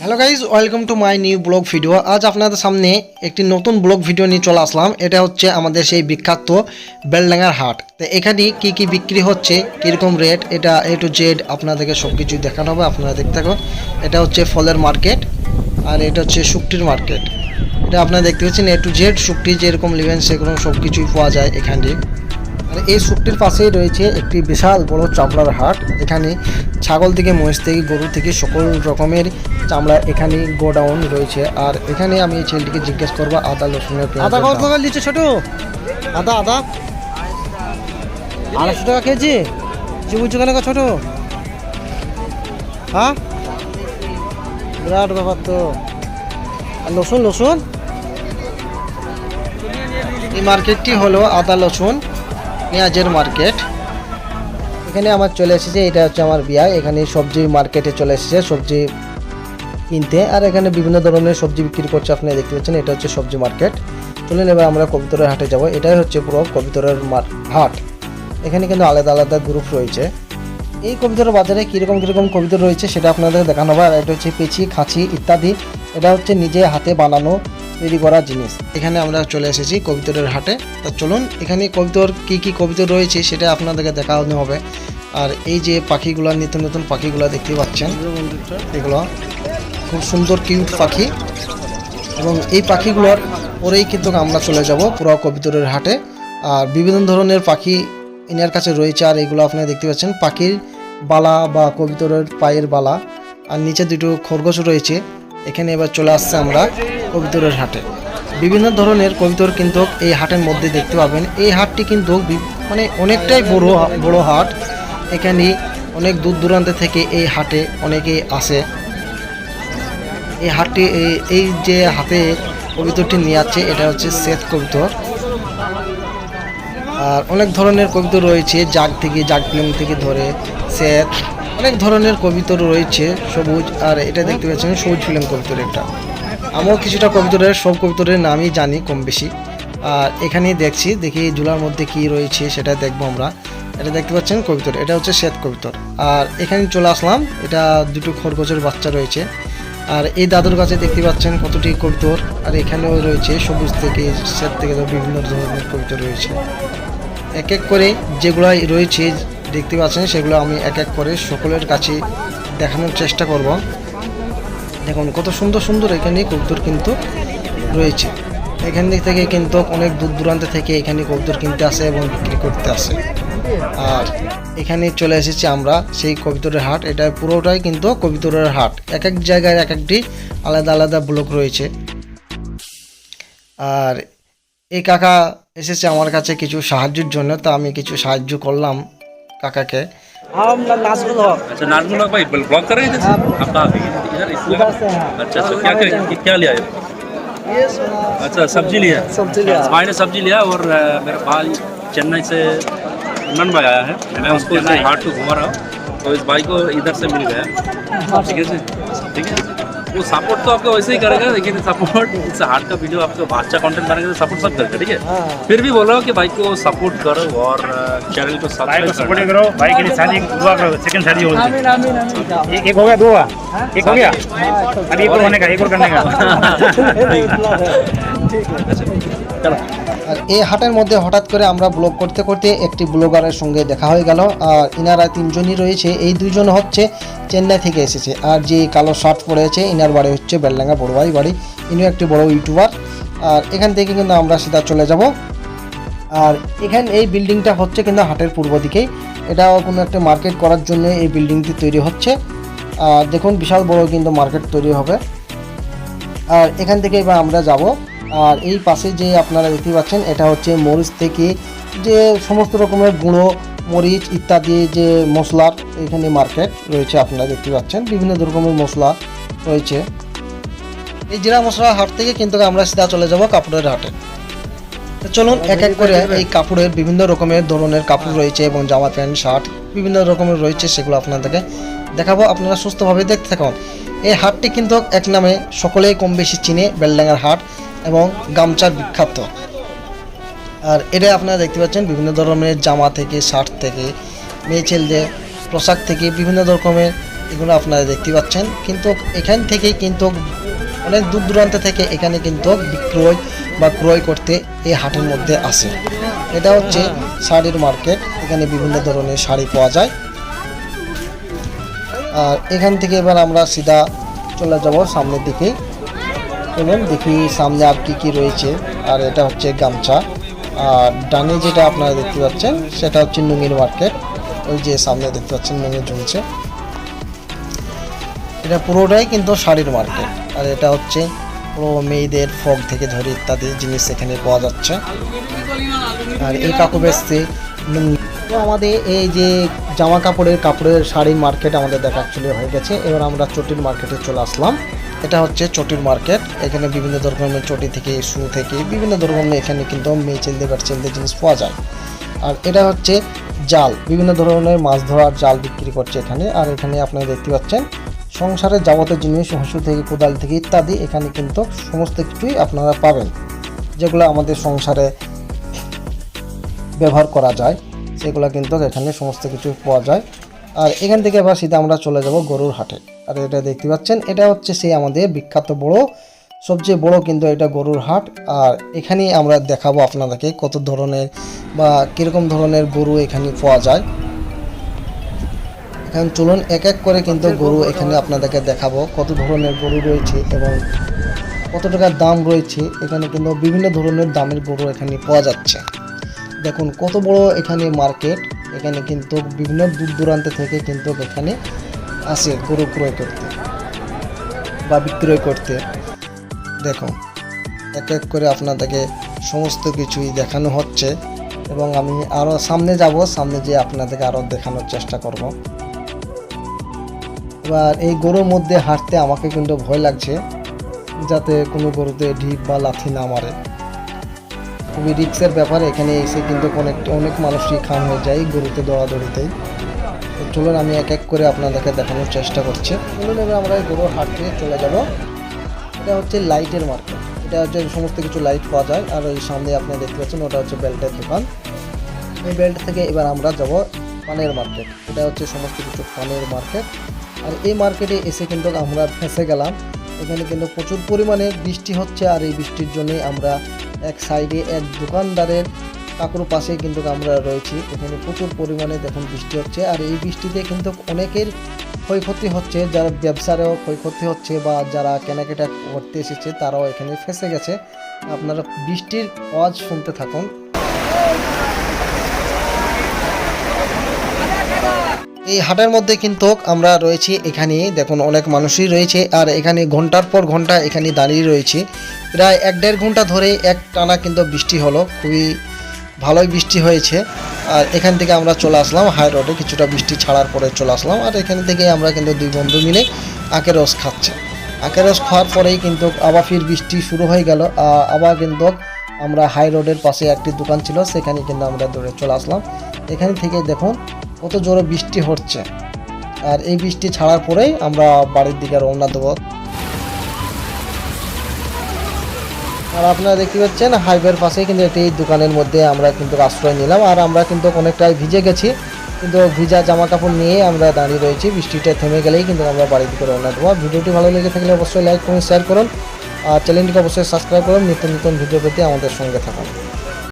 Hello guys welcome to my new blog video আজ আপনাদের সামনে একটি নতুন ব্লগ ভিডিও নিয়ে চলে আসলাম। এটা হচ্ছে আমাদের সেই বিখ্যাত বেলডাঙ্গার হাট। তো এখানে কি কি বিক্রি হচ্ছে, কীরকম রেট এটা এ টু জেড আপনাদেরকে সব কিছু দেখানো হবে, আপনারা দেখতে থাকুন। এটা হচ্ছে ফলের মার্কেট আর এটা হচ্ছে শুকটির মার্কেট এটা আপনারা দেখতে পাচ্ছেন এ টু জেড শুকটি যেরকম নেবেন সেরকম সব কিছুই পাওয়া যায় এখানে। এই শুকটির পাশেই রয়েছে একটি বিশাল বড় চামড়ার হাট। এখানে ছাগল থেকে মহিষ থেকে গরু থেকে সকল রকমের চামড়া এখানে গোডাউন রয়েছে। আর এখানে আমি এই ছেলেটিকে জিজ্ঞেস করব আদা রসুনের আদা কত। টাকা দিচ্ছে ছোট? আদা আদা? আড়াইশো টাকা কেজি? চিবুচু কেন গো ছোট। হ্যাঁ? বিরাট ব্যাপার তো। আর লসুন লসুন এই মার্কেটটি হলো আদা রসুন। পেঁয়াজের মার্কেট এখানে আমার চলে এসেছে, এটা হচ্ছে আমার বিয়া। এখানে সবজি মার্কেটে চলে এসেছে, সবজি কিনতে। আর এখানে বিভিন্ন ধরনের সবজি বিক্রি করছে, আপনি দেখতে পাচ্ছেন, এটা হচ্ছে সবজি মার্কেট চলুন এবার আমরা কবিতরের হাটে যাব। এটাই হচ্ছে পুরো কবিতরের হাট। এখানে কিন্তু আলাদা আলাদা গ্রুপ রয়েছে। এই কবিতরের বাজারে কীরকম কীরকম কবিতর রয়েছে, সেটা আপনাদের দেখানো হবে আর এটা হচ্ছে পেঁচি, খাঁচি ইত্যাদি। এটা হচ্ছে নিজে হাতে বানানো তৈরি করা জিনিস। এখানে আমরা চলে এসেছি কবিতরের হাটে। তা চলুন, এখানে কবিতর কি কি কবিতর রয়েছে সেটা আপনাদেরকে দেখানো হবে। আর এই যে পাখিগুলো, নিত্য নতুন পাখিগুলো দেখতে পাচ্ছেন, এগুলো খুব সুন্দর, কিউট পাখি। এবং এই পাখিগুলোর পরেই কিন্তু আমরা চলে যাব পুরো কবিতরের হাটে। আর বিভিন্ন ধরনের পাখি এনার কাছে রয়েছে, আর এগুলো আপনারা দেখতে পাচ্ছেন। পাখির বালা বা কবিতরের পায়ের বালা। আর নিচে দুটো খরগোশ রয়েছে। এখানে এবার চলে আসছে আমরা। কবিতরের হাটে। বিভিন্ন ধরনের কবিতর কিন্তু এই হাটের মধ্যে দেখতে পাবেন। এই হাটটি কিন্তু মানে অনেকটাই বড় বড় হাট। এখানে অনেক দূর দূরান্ত থেকে এই হাটে অনেকে আসে। এই হাটটি এই- যে হাতে কবিতরটি নিয়ে যাচ্ছে এটা হচ্ছে শ্বেত কবিতর। আর অনেক ধরনের কবিতর রয়েছে, জাগ থেকে জাগ ফিল্ম থেকে ধরে শ্বেত। অনেক ধরনের কবিতর রয়েছে, সবুজ, আর এটা দেখতে পাচ্ছেন সবুজ ফিল্ম কবিতর এটা আমিও কিছুটা কবিতরের সব কবিতরের নামই জানি কম বেশি। আর এখানেই দেখছি, দেখি জুলার মধ্যে কি রয়েছে সেটা দেখব আমরা। এটা দেখতে পাচ্ছেন কবিতর, এটা হচ্ছে শ্বেত কবিতর। আর এখানে চলে আসলাম, এটা দুটো খরগোশের বাচ্চা রয়েছে। আর এই দাদুর কাছে দেখতে পাচ্ছেন কতটি কবিতর, আর এখানেও রয়েছে সবুজ থেকে, শ্বেত থেকে বিভিন্ন ধরনের কবিতর রয়েছে। এক এক করে যেগুলো রয়েছে, দেখতে পাচ্ছেন সেগুলো আমি এক এক করে সকলের কাছে দেখানোর চেষ্টা করব। দেখুন, কত সুন্দর সুন্দর এখানে কবুতর কিন্তু রয়েছে। এখান থেকে কিন্তু অনেক দূর দূরান্ত থেকে এখানে কবুতর কিনতে আসে এবং বিক্রি করতে আসে। আর এখানে চলে এসেছি আমরা, সেই কবিতরের হাট। এটা পুরোটাই কিন্তু কবিতরের হাট। এক এক জায়গায় এক একটি আলাদা আলাদা ব্লক রয়েছে। আর এই কাকা এসেছে আমার কাছে কিছু সাহায্যের জন্য, তা আমি কিছু সাহায্য করলাম কাকাকে। हम नाजगुल हक। अच्छा नाजमुल भाई ब्लॉग कर रहे हैं आप कहाँ इधर इस इधर अच्छा अच्छा क्या क्या क्या लिया है? ये अच्छा सब्ज़ी लिया सब्ज़ी लिया। भाई ने सब्ज़ी लिया और मेरा भाई चेन्नई से नन भाई आया है। मैं उसको हाट को घुमा रहा हूँ। तो इस भाई को इधर से मिल गया। ठीक है ठीक है वो सपोर्ट तो आपको वैसे ही करेगा लेकिन सपोर्ट इससे हार्ड का वीडियो आपको अच्छा कंटेंट बनेगा तो सपोर्ट सब करेगा ठीक है? हाँ। फिर भी बोल रहा हूँ कि भाई को सपोर्ट करो और चैनल को सब्सक्राइब सपोर्ट करो भाई के लिए शादी दुआ करो सेकंड शादी हो आमीन आमीन आमीन। एक हो गया दो हुआ? एक हो गया? अभी एक और होने का एक और करने का। चलो। আর এই হাটের মধ্যে হঠাৎ করে আমরা ব্লগ করতে করতে একটি ব্লগারের সঙ্গে দেখা হয়ে গেল। আর ইনারা তিনজনই রয়েছে, এই দুজন হচ্ছে চেন্নাই থেকে এসেছে। আর যে কালো শার্ট পরেছে ইনার বাড়ি হচ্ছে বেলডাঙ্গা বড়বাই বাড়ি। ইনিও একটি বড় ইউটিউবার। আর এখান থেকে কিন্তু আমরা সিধা চলে যাব। আর এখানে, এই বিল্ডিংটা হচ্ছে কিন্তু হাটের পূর্ব দিকেই এটা কোনো একটা মার্কেট করার জন্য এই বিল্ডিংটি তৈরি হচ্ছে। আর দেখুন, বিশাল বড় কিন্তু মার্কেট তৈরি হবে। আর এখান থেকে এবার আমরা যাব। আর এই পাশে যে আপনারা দেখতে পাচ্ছেন এটা হচ্ছে মরিচ থেকে যে সমস্ত রকমের গুঁড়ো মরিচ ইত্যাদি যে মশলার এখানে মার্কেট রয়েছে আপনারা দেখতে পাচ্ছেন বিভিন্ন রকমের মশলা রয়েছে। এই জিরা মশলা হাট থেকে কিন্তু আমরা সিধা চলে যাব কাপড়ের হাটে। তো চলুন এক এক করে এই কাপড়ের বিভিন্ন রকমের ধরনের কাপড় রয়েছে এবং জামা প্যান্ট শার্ট বিভিন্ন রকমের রয়েছে সেগুলো আপনাদেরকে দেখাবো। আপনারা সুস্থভাবে দেখতে থাকুন। এই হাটটি কিন্তু এক নামে সকলেই কম বেশি চিনে বেলডাঙ্গার হাট এবং গামছার বিখ্যাত। আর এটা আপনারা দেখতে পাচ্ছেন বিভিন্ন ধরনের জামা থেকে শার্ট থেকে মেয়ে ছেলেদের পোশাক থেকে বিভিন্ন রকমের এগুলো আপনারা দেখতে পাচ্ছেন। কিন্তু এখান থেকে কিন্তু অনেক দূর দূরান্ত থেকে এখানে কিন্তু বিক্রয় বা ক্রয় করতে এই হাটের মধ্যে আসে। এটা হচ্ছে শাড়ির মার্কেট। এখানে বিভিন্ন ধরনের শাড়ি পাওয়া যায়। আর এখান থেকে এবার আমরা সিধা চলে যাব সামনের দিকে। চলুন দেখি সামনে আর কি কি রয়েছে। আর এটা হচ্ছে গামছা। আর ডানে যেটা আপনারা দেখতে পাচ্ছেন, সেটা হচ্ছে নুঙ্গির মার্কেট। ওই যে সামনে দেখতে পাচ্ছেন নুঙ্গি ঝুলছে। এটা পুরোটাই কিন্তু শাড়ির মার্কেট। আর এটা হচ্ছে পুরো মেয়েদের ফগ থেকে ধরে ইত্যাদি জিনিস এখানে পাওয়া যাচ্ছে। আর এই কাকু বেচতে। তো আমাদের এই যে জামা কাপড়ের কাপড়ের শাড়ির মার্কেট আমাদের দেখা অ্যাকচুয়ালি হয়ে গেছে। এবার আমরা চটির মার্কেটে চলে আসলাম। এটা হচ্ছে চটির মার্কেট এখানে বিভিন্ন ধরনের চটি থেকে শু থেকে, বিভিন্ন ধরনের এখানে কিন্তু মেয়ে চিলতে বাচ্চালতে জিনিস পাওয়া যায়। আর এটা হচ্ছে জাল। বিভিন্ন ধরনের মাছ ধরার জাল বিক্রি করছে এখানে। আর এখানে আপনারা দেখতে পাচ্ছেন, সংসারের যাবতীয় জিনিস, হসু থেকে, কোদাল থেকে ইত্যাদি এখানে কিন্তু সমস্ত কিছুই আপনারা পাবেন। যেগুলো আমাদের সংসারে ব্যবহার করা যায়, সেগুলো কিন্তু এখানে সমস্ত কিছু পাওয়া যায়। আর এখান থেকে এবার সিধা আমরা চলে যাব গরুর হাটে। আর এটা দেখতে পাচ্ছেন, এটা হচ্ছে সেই আমাদের বিখ্যাত বড়, সবচেয়ে বড় কিন্তু এটা গরুর হাট। আর এখানেই আমরা দেখাবো আপনাদেরকে কত ধরনের বা কীরকম ধরনের গরু এখানে পাওয়া যায়। এখন চলুন এক এক করে কিন্তু গরু এখানে আপনাদেরকে দেখাবো, কত ধরনের গরু রয়েছে এবং কত টাকার দাম রয়েছে। এখানে কিন্তু বিভিন্ন ধরনের দামের গরু এখানে পাওয়া যাচ্ছে। দেখুন, কত বড় এখানে মার্কেট এখানে কিন্তু বিভিন্ন দূর দূরান্ত থেকে কিন্তু এখানে আসে গরু ক্রয় করতে বা বিক্রয় করতে। দেখুন, এক এক করে আপনাদেরকে সমস্ত কিছুই দেখানো হচ্ছে এবং আমি আরও সামনে যাব, সামনে যেয়ে আপনাদেরকে আরও দেখানোর চেষ্টা করব। এবার এই গরুর মধ্যে হাঁটতে আমাকে কিন্তু ভয় লাগছে, যাতে কোনো গরুতে ঢিপ বা লাথি না মারে। খুবই রিক্সের ব্যাপার এখানে এসে কিন্তু অনেক অনেক মানুষই খাম হয়ে যায় গরুতে দৌড়াদৌড়িতেই। তো চলুন আমি এক এক করে আপনাদেরকে দেখানোর চেষ্টা করছি। চলুন এবার আমরা গরুর হাট থেকে চলে যাব। এটা হচ্ছে লাইটের মার্কেট। এটা হচ্ছে সমস্ত কিছু লাইট পাওয়া যায়। আর ওই সামনে আপনি দেখতে পাচ্ছেন ওটা হচ্ছে বেল্টের দোকান। এই বেল্ট থেকে এবার আমরা যাব পানের মার্কেট। এটা হচ্ছে সমস্ত কিছু পানের মার্কেট। আর এই মার্কেটে এসে কিন্তু আমরা ফেঁসে গেলাম। এখানে কিন্তু প্রচুর পরিমাণে বৃষ্টি হচ্ছে। আর এই বৃষ্টির জন্যই আমরা এক সাইডে এক দোকানদারের কাকুর পাশে কিন্তু আমরা রয়েছি। এখানে প্রচুর পরিমাণে দেখুন বৃষ্টি হচ্ছে। আর এই বৃষ্টিতে কিন্তু অনেকের ক্ষয়ক্ষতি হচ্ছে। যারা ব্যবসারও ক্ষয়ক্ষতি হচ্ছে বা যারা কেনাকাটা করতে এসেছে, তারাও এখানে ফেসে গেছে। আপনারা বৃষ্টির আওয়াজ শুনতে থাকুন। এই হাটের মধ্যে কিন্তু আমরা রয়েছি। এখানে দেখুন অনেক মানুষই রয়েছে। আর এখানে ঘণ্টার পর ঘণ্টা এখানে দাঁড়িয়ে রয়েছে। প্রায় এক দেড় ঘণ্টা ধরে এক টানা কিন্তু বৃষ্টি হলো, খুবই ভালোই বৃষ্টি হয়েছে। আর এখান থেকে আমরা চলে আসলাম হাই রোডে, কিছুটা বৃষ্টি ছাড়ার পরে চলে আসলাম। আর এখান থেকে আমরা কিন্তু দুই বন্ধু মিলে আখের রস খাচ্ছে। আখের রস খাওয়ার পরেই কিন্তু আবার ফির বৃষ্টি শুরু হয়ে গেল। আবার কিন্তু আমরা হাই রোডের পাশে একটি দোকান ছিল, সেখানে কিন্তু আমরা দৌড়ে চলে আসলাম। এখান থেকে দেখুন কত জোরে বৃষ্টি হচ্ছে। আর এই বৃষ্টি ছাড়ার পরেই আমরা বাড়ির দিকে রওনা দেবো। আর আপনারা দেখতে পাচ্ছেন, হাইওয়ের পাশে কিন্তু একটি দোকানের মধ্যে আমরা কিন্তু আশ্রয় নিলাম। আর আমরা কিন্তু অনেকটাই ভিজে গেছি। কিন্তু ভিজা জামা কাপড় নিয়ে আমরা দাঁড়িয়ে রয়েছি। বৃষ্টিটা থেমে গেলেই কিন্তু আমরা বাড়িতে করে রওনা দেবো। ভিডিওটি ভালো লেগে থাকলে অবশ্যই লাইক করুন শেয়ার করুন। আর চ্যানেলটিকে অবশ্যই সাবস্ক্রাইব করুন। নিত্য নতুন ভিডিও পেতে আমাদের সঙ্গে থাকুন।